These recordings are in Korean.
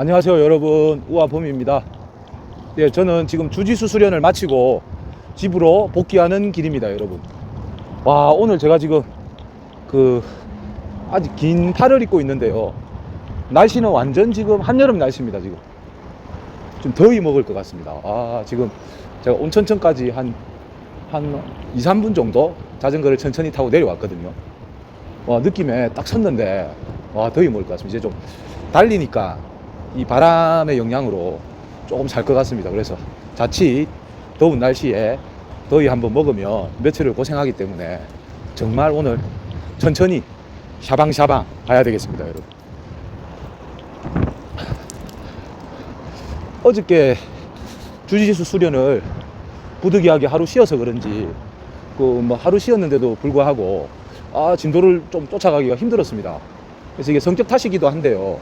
안녕하세요 여러분. 우아범입니다. 예, 저는 지금 주지수 수련을 마치고 집으로 복귀하는 길입니다 여러분. 와 오늘 제가 지금 그 아직 긴 팔을 입고 있는데요. 날씨는 완전 지금 한여름 날씨입니다 지금. 좀 더위 먹을 것 같습니다. 아 지금 제가 온천천까지 한, 한 2, 3분 정도 자전거를 천천히 타고 내려왔거든요. 와 느낌에 딱 섰는데 와 더위 먹을 것 같습니다. 이제 좀 달리니까 이 바람의 영향으로 조금 살 것 같습니다. 그래서 자칫 더운 날씨에 더위 한번 먹으면 며칠을 고생하기 때문에 정말 오늘 천천히 샤방샤방 가야 되겠습니다, 여러분. 어저께 주지수 수련을 부득이하게 하루 쉬어서 그런지 그 뭐 하루 쉬었는데도 불구하고 아 진도를 좀 쫓아가기가 힘들었습니다. 그래서 이게 성격 탓이기도 한데요.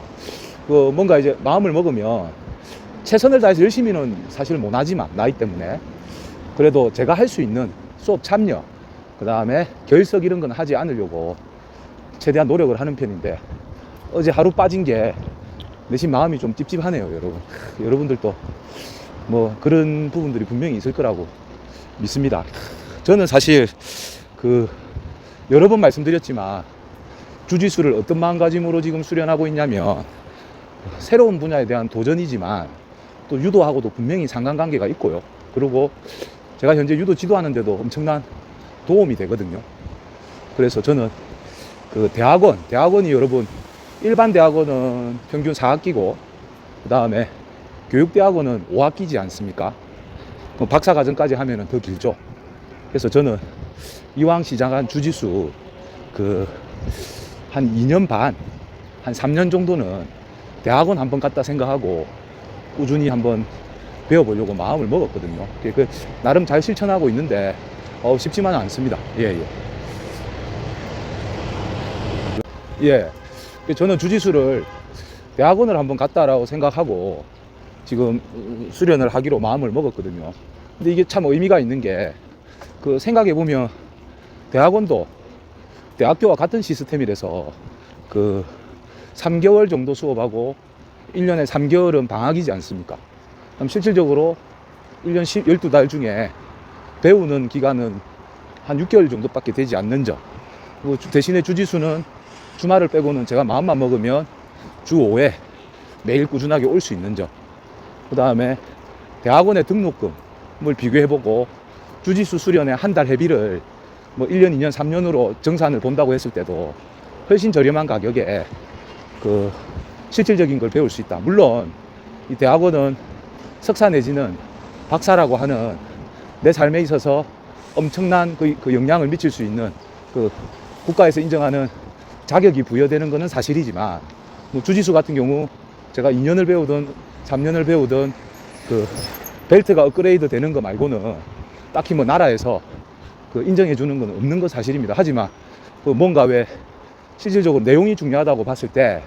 그 뭔가 이제 마음을 먹으면 최선을 다해서 열심히는 사실 못하지만 나이 때문에. 그래도 제가 할 수 있는 수업 참여 그 다음에 결석 이런 건 하지 않으려고 최대한 노력을 하는 편인데 어제 하루 빠진 게 내심 마음이 좀 찝찝하네요 여러분. 여러분들도 뭐 그런 부분들이 분명히 있을 거라고 믿습니다. 저는 사실 그 여러 번 말씀드렸지만 주짓수를 어떤 마음가짐으로 지금 수련하고 있냐면 새로운 분야에 대한 도전이지만 또 유도하고도 분명히 상관관계가 있고요. 그리고 제가 현재 유도 지도하는데도 엄청난 도움이 되거든요. 그래서 저는 그 대학원, 대학원이 여러분 일반 대학원은 평균 4학기고 그 다음에 교육대학원은 5학기지 않습니까? 뭐 박사 과정까지 하면은 더 길죠. 그래서 저는 이왕 시작한 주짓수 그 한 2년 반, 한 3년 정도는 대학원 한번 갔다 생각하고 꾸준히 한번 배워보려고 마음을 먹었거든요. 그, 그 나름 잘 실천하고 있는데 어, 쉽지만은 않습니다. 예, 예. 예. 그 저는 주짓수를 대학원을 한번 갔다라고 생각하고 지금 수련을 하기로 마음을 먹었거든요. 근데 이게 참 의미가 있는 게 그 생각해 보면 대학원도 대학교와 같은 시스템이라서 그 3개월 정도 수업하고 1년에 3개월은 방학이지 않습니까? 그럼 실질적으로 1년 10, 12달 중에 배우는 기간은 한 6개월 정도밖에 되지 않는 점. 그리고 주- 대신에 주짓수는 주말을 빼고는 제가 마음만 먹으면 주 5회 매일 꾸준하게 올 수 있는 점. 그 다음에 대학원의 등록금을 비교해보고 주짓수 수련의 한 달 회비를 뭐 1년, 2년, 3년으로 정산을 본다고 했을 때도 훨씬 저렴한 가격에 그 실질적인 걸 배울 수 있다. 물론 이 대학원은 석사 내지는 박사라고 하는 내 삶에 있어서 엄청난 그, 그 영향을 미칠 수 있는 그 국가에서 인정하는 자격이 부여되는 것은 사실이지만 뭐 주짓수 같은 경우 제가 2년을 배우든 3년을 배우든 그 벨트가 업그레이드 되는 거 말고는 딱히 뭐 나라에서 그 인정해 주는 건 없는 거 사실입니다. 하지만 그 뭔가 왜 실질적으로 내용이 중요하다고 봤을 때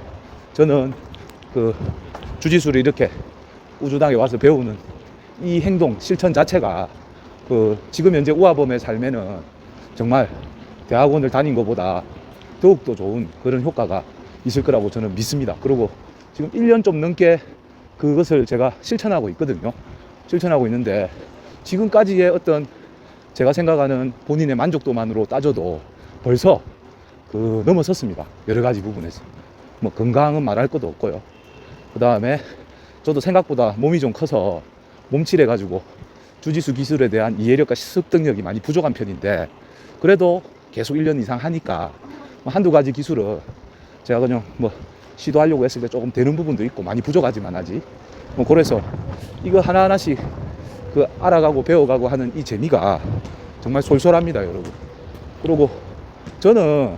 저는 그 주짓수를 이렇게 우주당에 와서 배우는 이 행동 실천 자체가 그 지금 현재 우아범의 삶에는 정말 대학원을 다닌 것보다 더욱더 좋은 그런 효과가 있을 거라고 저는 믿습니다. 그리고 지금 1년 좀 넘게 그것을 제가 실천하고 있거든요. 실천하고 있는데 지금까지의 어떤 제가 생각하는 본인의 만족도만으로 따져도 벌써 그 넘어섰습니다. 여러 가지 부분에서. 뭐 건강은 말할 것도 없고요. 그 다음에 저도 생각보다 몸이 좀 커서 몸칠해 가지고 주짓수 기술에 대한 이해력과 습득력이 많이 부족한 편인데 그래도 계속 1년 이상 하니까 뭐 한두 가지 기술을 제가 그냥 뭐 시도하려고 했을 때 조금 되는 부분도 있고 많이 부족하지만 아직 뭐 그래서 이거 하나하나씩 그 알아가고 배워가고 하는 이 재미가 정말 솔솔합니다 여러분 그리고 저는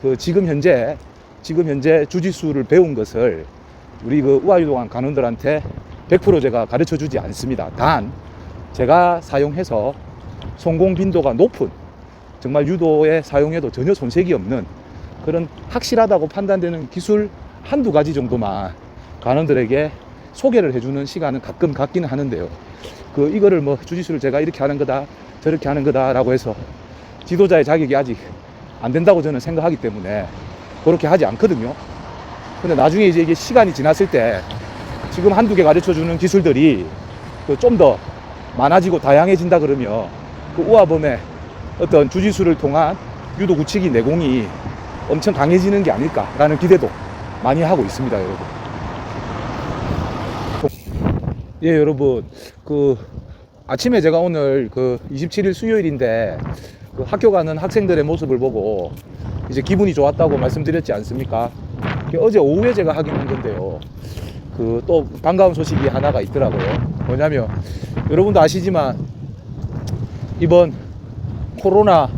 그 지금 현재 지금 현재 주짓수를 배운 것을 우리 그 우아유도관 간원들한테 100% 제가 가르쳐 주지 않습니다. 단 제가 사용해서 성공 빈도가 높은 정말 유도에 사용해도 전혀 손색이 없는 그런 확실하다고 판단되는 기술 한두 가지 정도만 간원들에게 소개를 해주는 시간은 가끔 갖기는 하는데요. 그 이거를 뭐 주짓수를 제가 이렇게 하는 거다 저렇게 하는 거다라고 해서 지도자의 자격이 아직 안 된다고 저는 생각하기 때문에 그렇게 하지 않거든요. 근데 나중에 이제 이게 시간이 지났을 때 지금 한두 개 가르쳐 주는 기술들이 그좀더 많아지고 다양해진다 그러면 그 우아범의 어떤 주짓수를 통한 유도 구치기 내공이 엄청 강해지는 게 아닐까라는 기대도 많이 하고 있습니다, 여러분. 예, 여러분. 그 아침에 제가 오늘 그 27일 수요일인데 그 학교 가는 학생들의 모습을 보고 이제 기분이 좋았다고 말씀드렸지 않습니까? 그 어제 오후에 제가 확인한 건데요. 그 또 반가운 소식이 하나가 있더라고요. 뭐냐면 여러분도 아시지만 이번 코로나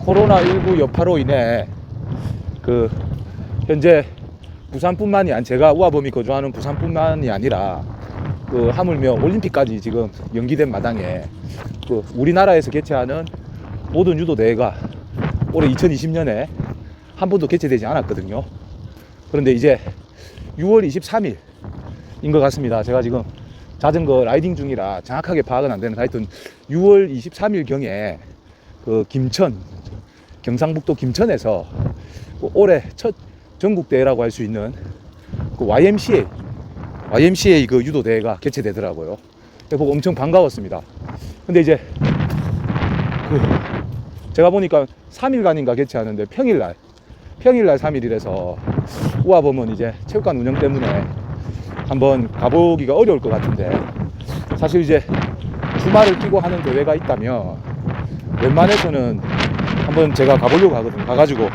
코로나 19 여파로 인해 그 현재 부산뿐만이 아니 제가 우아범이 거주하는 부산뿐만이 아니라 그 하물며 올림픽까지 지금 연기된 마당에 그 우리나라에서 개최하는 모든 유도 대회가 올해 2020년에 한 번도 개최되지 않았거든요. 그런데 이제 6월 23일인 것 같습니다. 제가 지금 자전거 라이딩 중이라 정확하게 파악은 안 되는 하여튼 6월 23일 경에 그 김천 경상북도 김천에서 그 올해 첫 전국 대회라고 할 수 있는 그 YMCA YMCA 그 유도 대회가 개최되더라고요. 보고 엄청 반가웠습니다. 근데 이제 그 제가 보니까 3일간인가 개최하는데 평일날 평일날 3일이라서 우아범은 이제 체육관 운영 때문에 한번 가보기가 어려울 것 같은데 사실 이제 주말을 끼고 하는 대회가 있다면 웬만해서는 한번 제가 가보려고 하거든요. 가가지고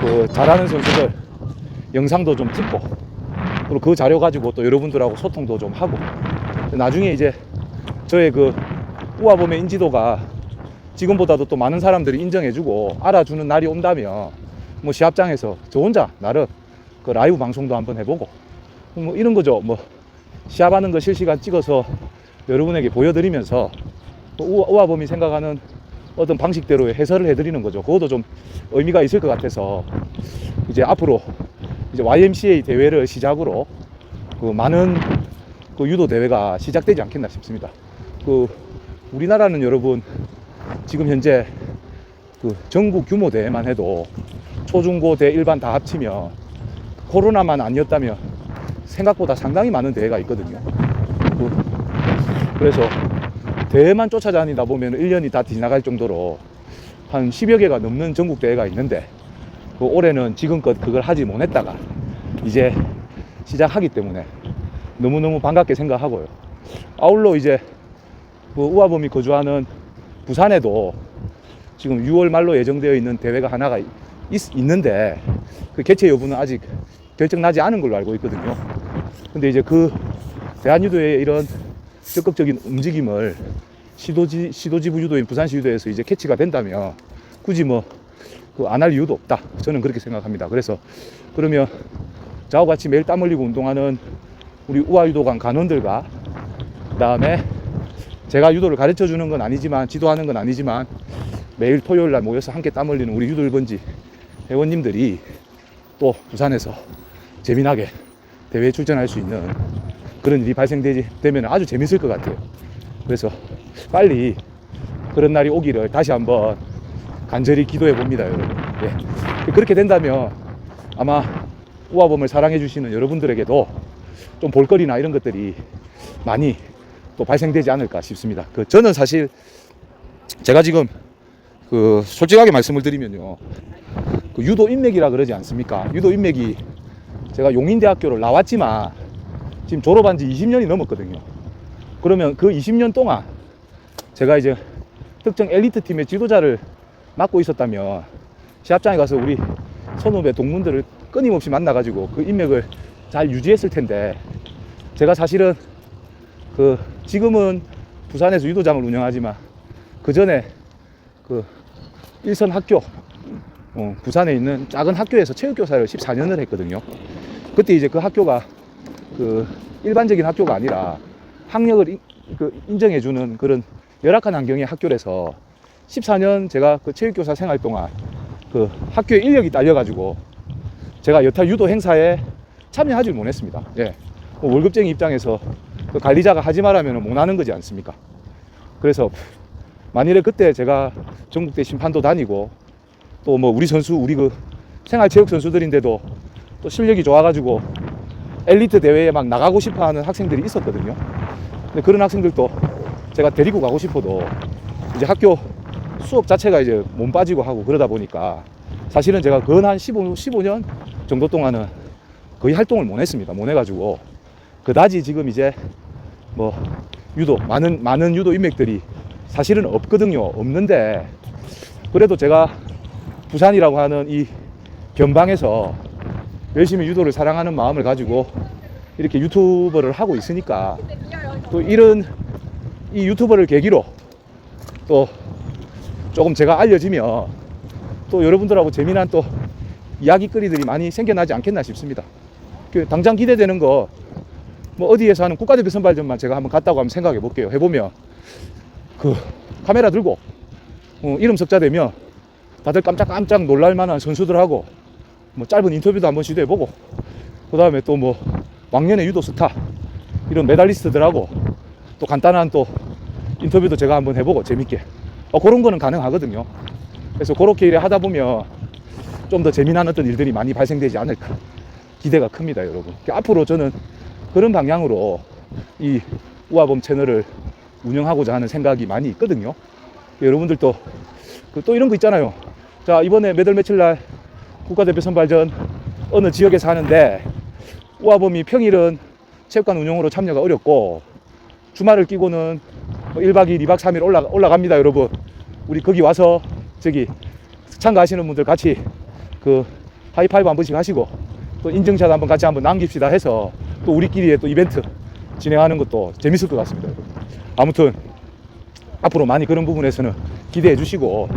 그 잘하는 선수들 영상도 좀 찍고 그리고 그 자료 가지고 또 여러분들하고 소통도 좀 하고 나중에 이제 저의 그 우아범의 인지도가 지금보다도 또 많은 사람들이 인정해주고 알아주는 날이 온다면 뭐 시합장에서 저 혼자 나름 그 라이브 방송도 한번 해보고 뭐 이런 거죠. 뭐 시합하는 거 실시간 찍어서 여러분에게 보여드리면서 우아범이 생각하는 어떤 방식대로 해설을 해드리는 거죠. 그것도 좀 의미가 있을 것 같아서 이제 앞으로 이제 YMCA 대회를 시작으로 그 많은 그 유도 대회가 시작되지 않겠나 싶습니다. 그 우리나라는 여러분 지금 현재 그 전국 규모 대회만 해도 초중고 대 일반 다 합치면 코로나만 아니었다면 생각보다 상당히 많은 대회가 있거든요. 그- 그래서 대회만 쫓아다니다 보면 1년이 다 지나갈 정도로 한 10여 개가 넘는 전국 대회가 있는데 그 올해는 지금껏 그걸 하지 못했다가 이제 시작하기 때문에 너무너무 반갑게 생각하고요. 아울러 이제 그 우아범이 거주하는 부산에도 지금 6월 말로 예정되어 있는 대회가 하나가 있, 있는데 그 개최 여부는 아직 결정 나지 않은 걸로 알고 있거든요. 근데 이제 그 대한유도의 이런 적극적인 움직임을 시도지 시도지부 유도인 부산시 유도에서 이제 캐치가 된다면 굳이 뭐 그 안 할 이유도 없다. 저는 그렇게 생각합니다. 그래서 그러면 저하고 같이 매일 땀 흘리고 운동하는 우리 우아유도관 간원들과 그 다음에 제가 유도를 가르쳐 주는 건 아니지만 지도하는 건 아니지만 매일 토요일 날 모여서 함께 땀 흘리는 우리 유도 1번지 회원님들이 또 부산에서 재미나게 대회에 출전할 수 있는 그런 일이 발생되지 되면 아주 재밌을 것 같아요. 그래서 빨리 그런 날이 오기를 다시 한번 간절히 기도해 봅니다, 여러분. 예. 그렇게 된다면 아마 우아범을 사랑해 주시는 여러분들에게도 좀 볼거리나 이런 것들이 많이 또 발생되지 않을까 싶습니다. 그 저는 사실 제가 지금 그 솔직하게 말씀을 드리면요. 그 유도 인맥이라 그러지 않습니까? 유도 인맥이 제가 용인대학교를 나왔지만 지금 졸업한 지 20년이 넘었거든요. 그러면 그 20년 동안 제가 이제 특정 엘리트 팀의 지도자를 맡고 있었다면 시합장에 가서 우리 선후배 동문들을 끊임없이 만나가지고 그 인맥을 잘 유지했을 텐데 제가 사실은 그 지금은 부산에서 유도장을 운영하지만 그 전에 그 일선 학교 어, 부산에 있는 작은 학교에서 체육교사를 14년을 했거든요. 그때 이제 그 학교가 그 일반적인 학교가 아니라 학력을 인, 그 인정해주는 그런 열악한 환경의 학교라서 14년 제가 그 체육교사 생활 동안 그 학교에 인력이 딸려가지고 제가 여타 유도 행사에 참여하지 못했습니다. 예. 뭐 월급쟁이 입장에서 그 관리자가 하지 말하면 못 하는 거지 않습니까? 그래서 만일에 그때 제가 전국대 심판도 다니고 또 뭐 우리 선수 우리 그 생활체육 선수들인데도 또 실력이 좋아가지고 엘리트 대회에 막 나가고 싶어 하는 학생들이 있었거든요. 근데 그런 학생들도 제가 데리고 가고 싶어도 이제 학교 수업 자체가 이제 몸 빠지고 하고 그러다 보니까 사실은 제가 근 한 15, 15년 정도 동안은 거의 활동을 못 했습니다. 못 해가지고 그다지 지금 이제 뭐 유도 많은 많은 유도 인맥들이 사실은 없거든요. 없는데 그래도 제가 부산이라고 하는 이 변방에서 열심히 유도를 사랑하는 마음을 가지고 이렇게 유튜버를 하고 있으니까 또 이런 이 유튜버를 계기로 또 조금 제가 알려지면 또 여러분들하고 재미난 또 이야기거리들이 많이 생겨나지 않겠나 싶습니다. 그 당장 기대되는 거 뭐 어디에서 하는 국가대표 선발전만 제가 한번 갔다고 한번 생각해 볼게요. 해보면 그 카메라 들고 어, 이름 석자 되면 다들 깜짝깜짝 놀랄 만한 선수들하고 뭐 짧은 인터뷰도 한번 시도해 보고 그 다음에 또 뭐 왕년의 유도 스타 이런 메달리스트들하고 또 간단한 또 인터뷰도 제가 한번 해보고 재밌게 어, 그런 거는 가능하거든요. 그래서 그렇게 일을 하다 보면 좀 더 재미난 어떤 일들이 많이 발생되지 않을까 기대가 큽니다, 여러분. 앞으로 저는 그런 방향으로 이 우아범 채널을 운영하고자 하는 생각이 많이 있거든요. 여러분들도 그또 이런 거 있잖아요. 자, 이번에 몇월 며칠 날 국가대표 선발전 어느 지역에서 하는데 우아범이 평일은 체육관 운영으로 참여가 어렵고 주말을 끼고는 뭐 1박 2일, 2박 3일 올라, 올라갑니다, 여러분. 우리 거기 와서 저기 참가하시는 분들 같이 그 하이파이브 한 번씩 하시고 또 인증샷 한번 같이 한번 남깁시다 해서 또 우리끼리의 또 이벤트 진행하는 것도 재밌을 것 같습니다. 아무튼 앞으로 많이 그런 부분에서는 기대해 주시고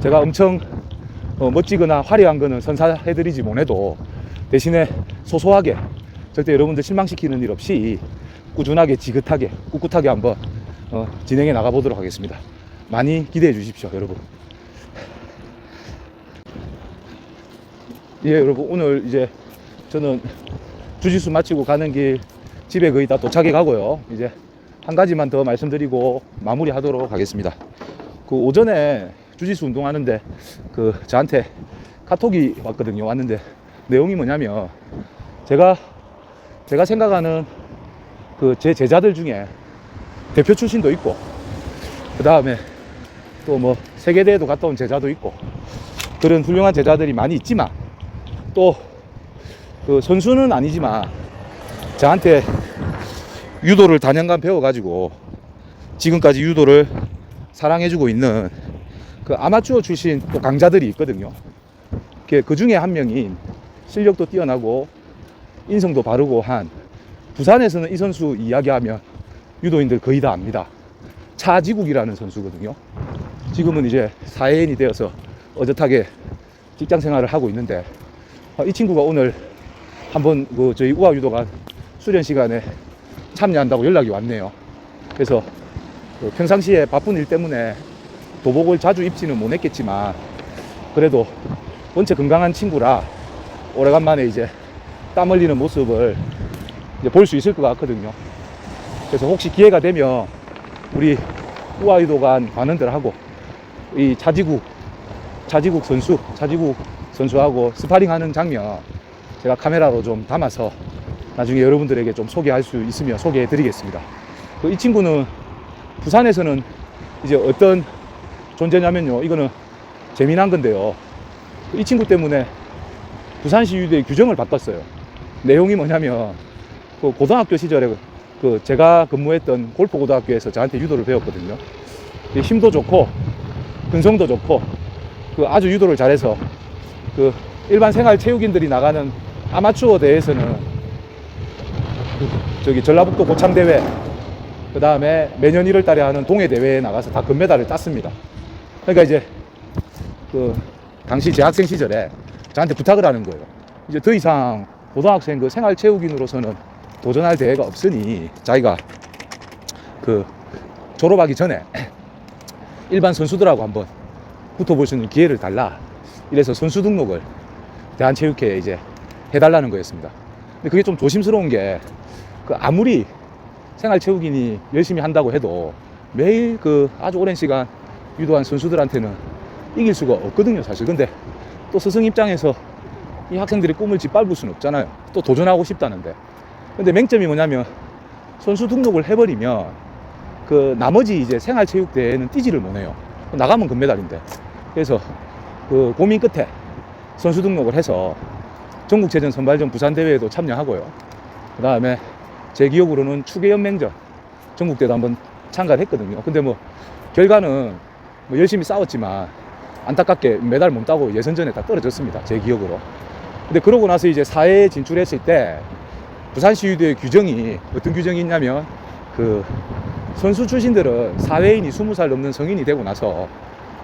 제가 엄청 어, 멋지거나 화려한 거는 선사해드리지 못해도 대신에 소소하게 절대 여러분들 실망시키는 일 없이 꾸준하게 지긋하게 꿋꿋하게 한번 어, 진행해 나가 보도록 하겠습니다. 많이 기대해 주십시오, 여러분. 예, 여러분 오늘 이제 저는 주짓수 마치고 가는 길 집에 거의 다 도착해 가고요. 이제 한 가지만 더 말씀드리고 마무리하도록 하겠습니다. 그 오전에 주짓수 운동하는데 그 저한테 카톡이 왔거든요. 왔는데 내용이 뭐냐면 제가 제가 생각하는 그 제 제자들 중에 대표 출신도 있고 그 다음에 또 뭐 세계대회도 갔다 온 제자도 있고 그런 훌륭한 제자들이 많이 있지만 또 그 선수는 아니지만 저한테 유도를 단연간 배워가지고 지금까지 유도를 사랑해주고 있는 그 아마추어 출신 또 강자들이 있거든요. 그 중에 한 명인 실력도 뛰어나고 인성도 바르고 한 부산에서는 이 선수 이야기하면 유도인들 거의 다 압니다. 차지국이라는 선수거든요. 지금은 이제 사회인이 되어서 어젓하게 직장 생활을 하고 있는데 어, 이 친구가 오늘 한번 그 저희 우아 유도가 수련 시간에 참여한다고 연락이 왔네요. 그래서 그 평상시에 바쁜 일 때문에 도복을 자주 입지는 못했겠지만 그래도 원체 건강한 친구라 오래간만에 이제 땀 흘리는 모습을 이제 볼 수 있을 것 같거든요. 그래서 혹시 기회가 되면 우리 우아유도관 관원들하고 이 차지국 차지국 선수 차지국 선수하고 스파링하는 장면 제가 카메라로 좀 담아서 나중에 여러분들에게 좀 소개할 수 있으면 소개해 드리겠습니다. 그이 친구는 부산에서는 이제 어떤 존재냐면요. 이거는 재미난 건데요. 그이 친구 때문에 부산시 유대의 규정을 바꿨어요. 내용이 뭐냐면 그 고등학교 시절에 그 제가 근무했던 골프 고등학교에서 저한테 유도를 배웠거든요. 이 힘도 좋고 근성도 좋고 그 아주 유도를 잘해서 그 일반 생활 체육인들이 나가는 아마추어 대회에서는 그 저기 전라북도 고창 대회 그 다음에 매년 1월 달에 하는 동해 대회에 나가서 다 금메달을 땄습니다. 그러니까 이제 그 당시 제 학생 시절에 저한테 부탁을 하는 거예요. 이제 더 이상 고등학생 그 생활 체육인으로서는 도전할 대회가 없으니 자기가 그 졸업하기 전에 일반 선수들하고 한번 붙어볼 수 있는 기회를 달라. 이래서 선수 등록을 대한체육회에 이제 해달라는 거였습니다. 근데 그게 좀 조심스러운 게 그 아무리 생활체육인이 열심히 한다고 해도 매일 그 아주 오랜 시간 유도한 선수들한테는 이길 수가 없거든요, 사실. 근데 또 스승 입장에서 이 학생들이 꿈을 짓밟을 수는 없잖아요. 또 도전하고 싶다는데. 근데 맹점이 뭐냐면 선수 등록을 해버리면 그 나머지 이제 생활체육대회는 뛰지를 못해요. 나가면 금메달인데. 그래서 그 고민 끝에 선수 등록을 해서 전국체전 선발전 부산대회에도 참여하고요. 그 다음에 제 기억으로는 추계연맹전 전국대도 한번 참가를 했거든요. 근데 뭐 결과는 뭐 열심히 싸웠지만 안타깝게 메달 못 따고 예선전에 다 떨어졌습니다. 제 기억으로. 근데 그러고 나서 이제 사회에 진출했을 때 부산시의회 규정이 어떤 규정이 있냐면 그 선수 출신들은 사회인이 20살 넘는 성인이 되고 나서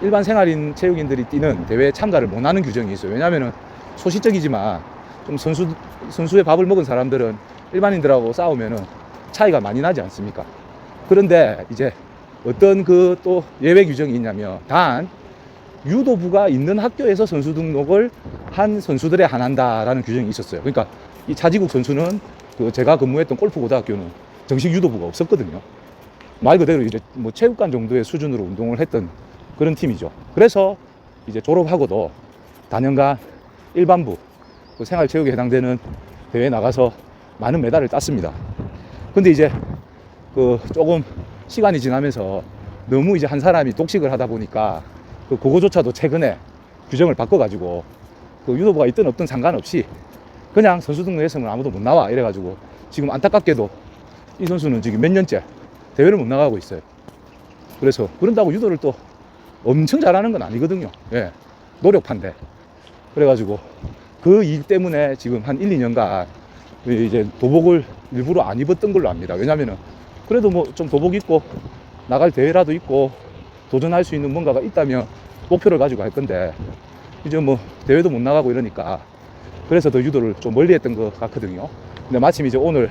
일반 생활인 체육인들이 뛰는 대회에 참가를 못 하는 규정이 있어요. 왜냐면은 소시적이지만 좀 선수, 선수의 밥을 먹은 사람들은 일반인들하고 싸우면은 차이가 많이 나지 않습니까? 그런데 이제 어떤 그 또 예외 규정이 있냐면 단 유도부가 있는 학교에서 선수 등록을 한 선수들에 한한다라는 규정이 있었어요. 그러니까 이 차지국 선수는 그 제가 근무했던 골프 고등학교는 정식 유도부가 없었거든요. 말 그대로 이제 뭐 체육관 정도의 수준으로 운동을 했던 그런 팀이죠. 그래서 이제 졸업하고도 단연간 일반부 그 생활체육에 해당되는 대회에 나가서 많은 메달을 땄습니다. 근데 이제 그 조금 시간이 지나면서 너무 이제 한 사람이 독식을 하다 보니까 그 그거조차도 최근에 규정을 바꿔가지고 그 유도부가 있든 없든 상관없이 그냥 선수 등록했으면 아무도 못 나와 이래가지고 지금 안타깝게도 이 선수는 지금 몇 년째 대회를 못 나가고 있어요. 그래서 그런다고 유도를 또 엄청 잘하는 건 아니거든요. 예. 노력판데. 그래가지고 그 일 때문에 지금 한 1, 2년간 이제 도복을 일부러 안 입었던 걸로 압니다. 왜냐면은 그래도 뭐 좀 도복 입고 나갈 대회라도 있고 도전할 수 있는 뭔가가 있다면 목표를 가지고 할 건데 이제 뭐 대회도 못 나가고 이러니까 그래서 더 유도를 좀 멀리 했던 것 같거든요. 근데 마침 이제 오늘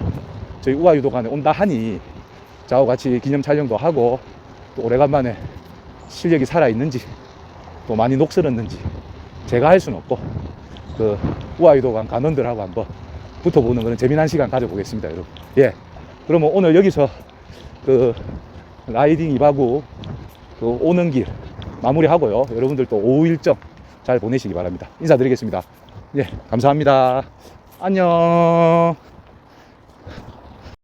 저희 우아유도관에 온다 하니 저하고 같이 기념 촬영도 하고 또 오래간만에 실력이 살아있는지 또 많이 녹슬었는지 제가 할 수는 없고 그 우아유도관 간원들하고 한번 붙어보는 그런 재미난 시간 가져보겠습니다 여러분. 예. 그러면 오늘 여기서 그 라이딩 2바구 그 오는 길 마무리하고요. 여러분들 또 오후 일정 잘 보내시기 바랍니다. 인사드리겠습니다. 예 감사합니다. 안녕